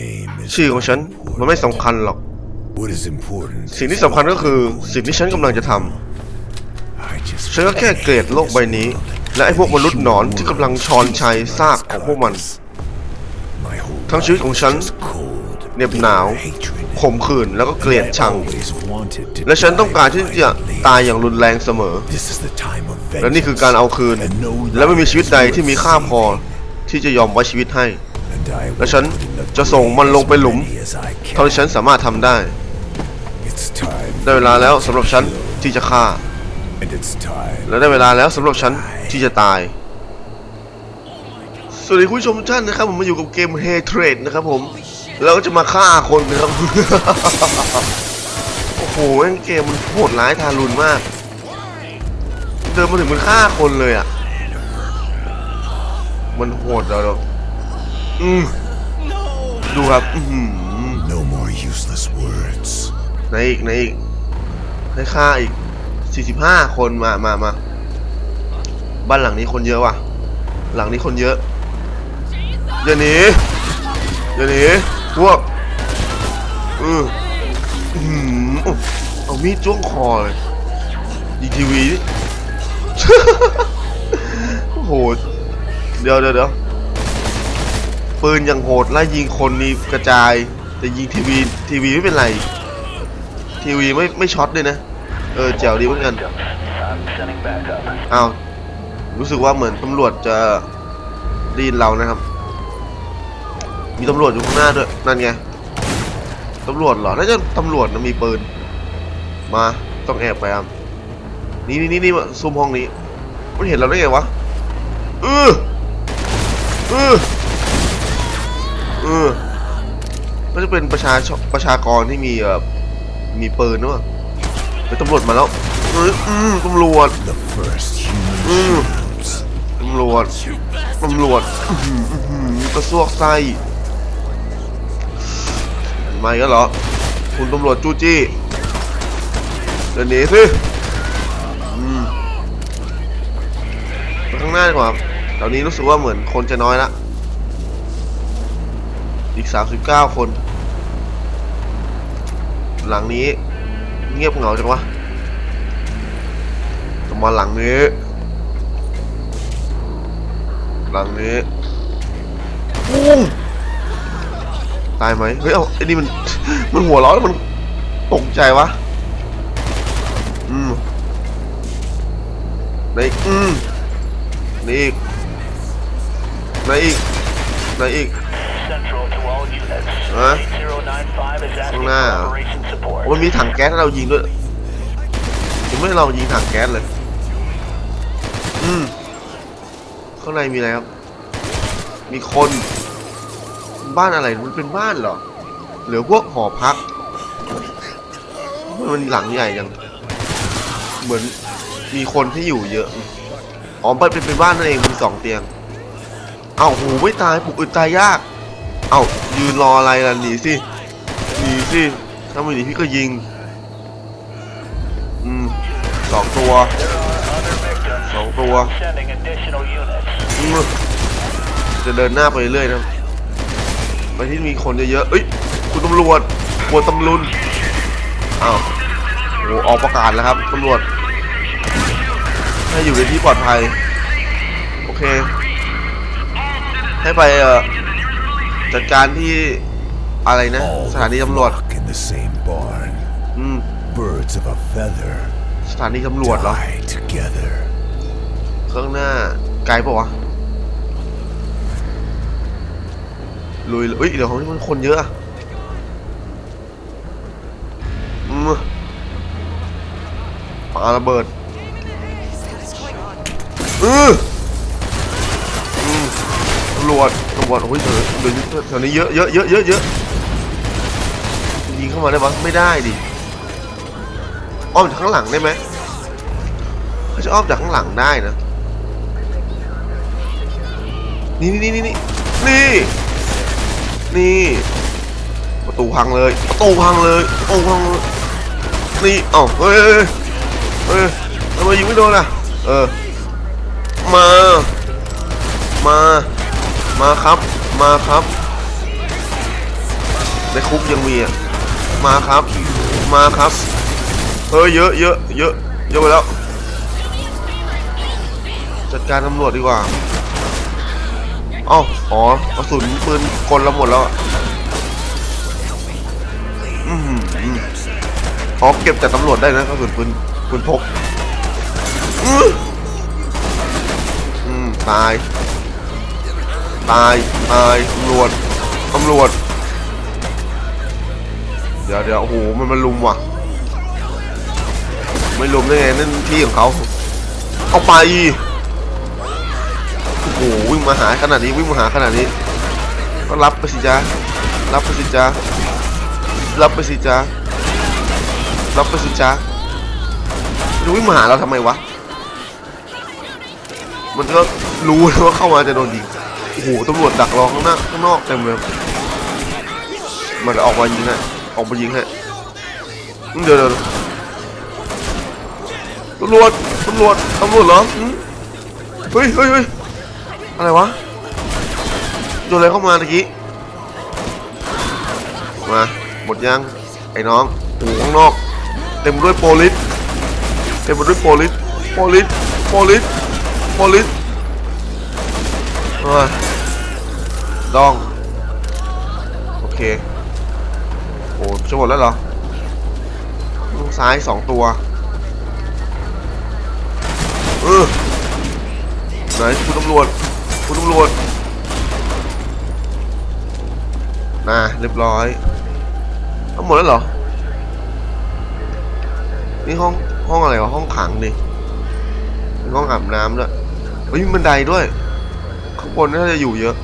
name is ชื่อของฉันมันไม่สำคัญหรอก what is important. สิ่งที่สำคัญก็คือสิ่งที่ฉันกำลังจะทำ I just ฉันก็แค่เกลียดโลกใบนี้ และไอ้พวกมนุษย์หนอนที่กำลังชอนชัยซากของพวกมัน my whole ทั้งชีวิตของฉัน life is cold. เหน็บหนาว Hatred. ขมขื่นแล้วก็เกลียด I ชัง always wanted to และฉันต้องการ die ที่จะ violently. ตายอย่างรุนแรงเสมอ This is the time of และนี่คือการเอาคืน And no และไม่มีชีวิตใด life ที่ is มีค่า worth พอ saving. ที่จะยอมไว้ชีวิตให้ And I และฉัน will put in the จะส่งมันลงไปหลุม as many as I can. เท่าที่ฉันสามารถทำได้ It's time ได้เวลาแล้วสำหรับฉันที่จะฆ่า and it's time และได้เวลาแล้วสำหรับฉันที่จะตาย สวัสดีคุณผู้ชมทุกท่านนะครับ ผมมาอยู่กับเกม h a t r a d e นะครับผม แล้วก็จะมาฆ่าคนนะครับ โอ้โหแม่งเกมมันโหดร้ายทารุณมาก เดินมาถึงมันฆ่าคนเลยอะ มันโหดแล้วเรา อืมดูครับอือหือ no more useless words ไหนอีกไหนอีกให้ฆ่าอีก45คนมามามาบ้านหลังนี้คนเยอะว่ะ หลังนี้คนเยอะอย่าหนีอย่าหนีพวกอืออื้อหือโอ้เอามีดจ้วงคอเลยยิงทีวีดิโอ้โหเดี๋ยวเดี๋ยวเดี๋ยว ปืนยังโหดไล่ยิงคนนี่กระจาย แต่ยิงทีวีทีวีไม่เป็นไร ทีวีไม่ไม่ช็อตด้วยนะ เออแจ๋วดีเหมือนกันอ้าวรู้สึกว่าเหมือนตำรวจจะดีนเรานะครับ มีตำรวจอยู่ข้างหน้าด้วย นั่นไงตำรวจเหรอ น่าจะตำรวจนะมีปืน มาต้องแอบไปครับนี่นี่นี่มาซูมห้องนี้ มันเห็นเราได้ไงวะเออ เป็นประชาชประชากรที่มีเอ่อมีปืนด้วยเฮ้ยตำรวจมาแล้วเอ้ยอืมตำรวจ the first human Mm. shields ตำรวจตำรวจกระซวกไส้มาอีกแล้วเหรอ คุณตำรวจจู้จี้เดินหนีสิข้างหน้าดีกว่าครับตอนนี้รู้สึกว่าเหมือนคนจะน้อยละ อีก 39 คน หลังนี้ เงียบเหงาจังวะต้องมาหลังนี้ หลังนี้ปุ้งตายไหมเฮ้ย เอาไอ้นี่มัน มันหัวเร้อนแล้วมันตกใจวะ อืมไหนอีกอืมไหนอีกไหนอีกไหนอีก Central to all units. Huh? 8095 is asking for Nah. operation support. มันมีถังแก๊สให้เรายิงด้วยยังไม่ให้เรายิงถังแก๊สเลย อืม ข้างในมีอะไรครับ มีคน บ้านอะไร มันเป็นบ้านเหรอ หรือพวกหอพัก มันหลังใหญ่ยัง เหมือนมีคนที่อยู่เยอะ อ๋อมันเป็นเป็นบ้านนั่นเอง มีสองเตียง เอ้าโหไม่ตายปลุกอึดตายยาก เอ้ายืนรออะไรล่ะหนีสิหนีสิถ้าไม่หนีพี่ก็ยิงอืมสองตัวสองตัวอืมจะเดินหน้าไปเรื่อยนะไปที่มีคนเยอะๆเอ้ยคุณตำรวจควรตำรุนอ้าวโอ้ออกประกาศแล้วครับตำรวจให้อยู่ในที่ปลอดภัย โอเค ให้ไปเอ่อ จัดการที่อะไรนะ all สถานีตำรวจ flock in the same barn อืม birds of a feather สถานีตำรวจเหรอ die together ข้างหน้าไกลปะวะลุยเลยเอ้ยเดี๋ยวของนี้มันคนเยอะอะอืมปาระเบิดเอออืมตำรวจ ตำรวจโอ้ยเดี๋ยวเดี๋ยวแถวนี้เยอะเยอะเยอะเยอะเยอะยิงเข้ามาได้ปะไม่ได้ดิอ้อมจากข้างหลังได้ไหมเขาจะอ้อมจากข้างหลังได้นะ นี่นี่นี่นี่นี่นี่ประตูพังเลยประตูพังเลยประตูพังเลยนี่เอ้าเฮ้ยเฮ้ยเฮ้ยทำไมยิงไม่โดนล่ะเออมา มา มาครับ มาครับ ในคุกยังมีอะ มาครับ มาครับเฮ้ยเยอะเยอะเยอะเยอะไปแล้ว จัดการตำรวจดีกว่าอ้าอ๋อกระสุนปืนกลเราหมดแล้วอืมอืมอ๋อเก็บจากตำรวจได้นะกระสุนปืนปืนพกอืมตาย ตาย ตาย ตำรวจ ตำรวจ เดี๋ยวเดี๋ยวโอ้โห มันมาลุมว่ะ ไม่ลุมได้ไง นั่นที่ของเขา เอาไป โอ้โห วิ่งมาหาขนาดนี้ วิ่งมาหาขนาดนี้ ก็รับไปสิจ้ารับไปสิจ้ารับไปสิจ้ารับไปสิจ้าจะวิ่งมาหาเราทำไมวะ มันก็รู้แล้วว่าเข้ามาจะโดนยิง โอ้โหตำรวจดักรอข้างหน้าข้างนอกเต็มเลยมันออกมายิงฮะออกมายิงฮะเดี๋ยวเดี๋ยวตำรวจตำรวจตำรวจเหรอเฮ้ยเฮ้ยเฮ้ยอะไรวะโดนอะไรเข้ามาตะกี้มาหมดยังไอ้น้องโอ้ข้างนอก เต็มด้วยโปลิสเต็มด้วยโปลิสโปลิสโปลิสโปลิส เอ้ยดอง โอเค โอ้จะหมดแล้วเหรอทางซ้ายสองตัว เออไหนคุณตำรวจคุณตำรวจน่าเรียบร้อยเอาหมดแล้วเหรอ นี่ห้องห้องอะไรวะห้องขังดิห้องอาบน้ำด้วยเฮ้ยมีบันไดด้วย ข้างบนน่าจะอยู่เยอะ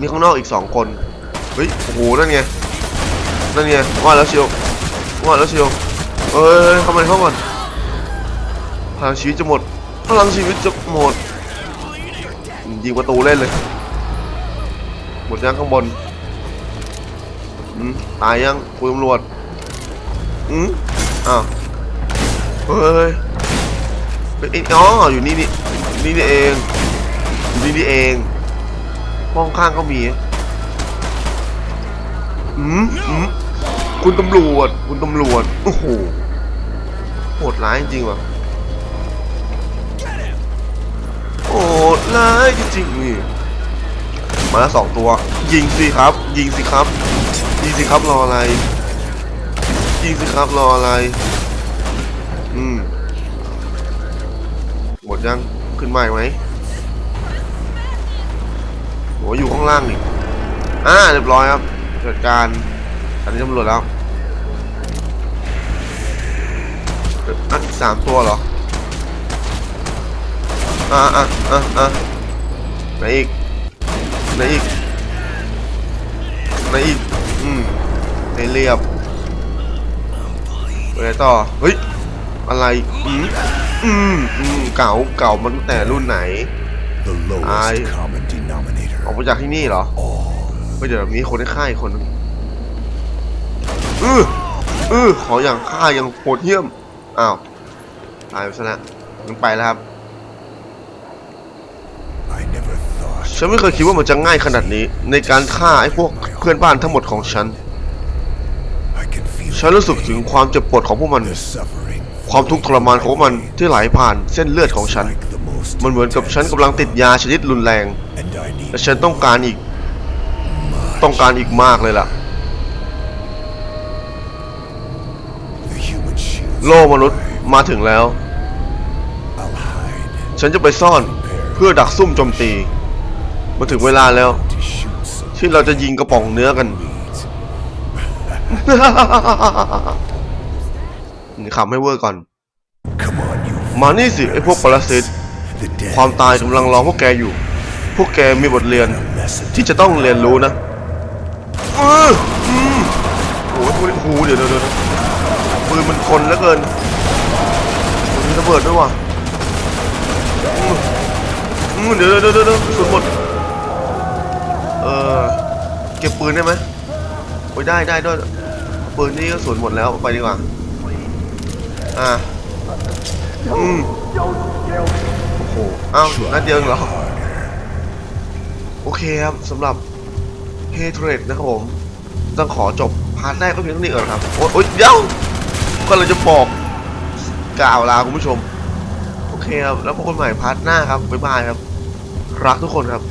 มีข้างนอกอีกสองคน เฮ้ย โอ้โห นั่นไง นั่นไง ว่าแล้วเชียว ว่าแล้วเชียว เอ้ยเข้ามาในห้องก่อนพลังชีวิตจะหมด พลังชีวิตจะหมด ยิงประตูเล่นเลย หมดยังข้างบนอืมตายยังคุณตำรวจอืมอ้าวเฮ้ยเฮ้ยอ๋ออยู่นี่นี่นี่นี่เอง นี่นี่เองห้องข้างก็มีอืมอืมคุณตำรวจ คุณตำรวจ โอ้โห โหดร้ายจริงว่ะโหดร้ายจริงๆนี่ มาแล้วสองตัว ยิงสิครับ ยิงสิครับ ยิงสิครับรออะไร ยิงสิครับรออะไร อืม หมดยัง ขึ้นมาอีกไหม โหอยู่ข้างล่างนี่อ่าเรียบร้อยครับจัดการอันนี้ตำรวจแล้วเอ่ออะสามตัวเหรออะอะอะอะไหนอีกไหนอีกไหนอีกอืมให้เรียบไปไหนต่อเฮ้ยอะไรอืมอืมอืมเก่าเก่ามันตั้งแต่รุ่นไหน The I- lowest common denominator. ออกมาจากที่นี่เหรอเฮ้ยเดี๋ยวมีคนให้ฆ่าอีกคนนึงเออเออขออย่างฆ่าอย่างโหดเหี้ยม อ้าวตายไปซะแล้วยังไปแล้วครับ ฉันไม่เคยคิดว่ามันจะง่ายขนาดนี้ ในการฆ่าไอ้พวกเพื่อนบ้านทั้งหมดของฉัน ฉันรู้สึกถึงความเจ็บปวดของพวกมัน ความทุกข์ทรมานของมันที่ไหลผ่านเส้นเลือดของฉัน มันเหมือนกับฉันกำลังติดยาชนิดรุนแรง and I need และฉันต้องการอีก ต้องการอีกมากเลยล่ะ the human shield. โลกมนุษย์มาถึงแล้ว I'll hide ฉันจะไปซ่อนเพื่อดักซุ่มโจมตี มาถึงเวลาแล้ว to shoot some ที่เราจะยิงกระป๋องเนื้อกัน meat. นี่ขำให้เวอร์ก่อน Come on, you. มานี่สิไอ้พวกปรสิต The dead ความตายกำลังรอพวกแกอยู่ พวกแกมีบทเรียนที่จะต้องเรียนรู้นะเออโอ้โหโอ้โหเดี๋ยวเดี๋ยวเดี๋ยวปืนมันคนเหลือเกินโอ้ยมีระเบิดด้วยว่ะอือเดี๋ยวเดี๋ยวเดี๋ยวเดี๋ยวกระสุนหมด เออเก็บปืนได้ไหมโอ้ยได้ได้ด้วยปืนนี่ก็สูญหมดแล้วไปดีกว่า อ่า อืม อ้โหอ้าวนัดเดียวเองเหรอ โอเคครับสำหรับเฮเทรดนะครับผม ต้องขอจบพาร์ทแรกก็เพียงเท่านี้ก่อนครับ โอ๊ยโอ๊ยเดี๋ยวก็เลยจะบอกกล่าวลาคุณผู้ชม โอเคครับ แล้วพบกันใหม่พาร์ทหน้าครับ บ๊ายบายครับ รักทุกคนครับ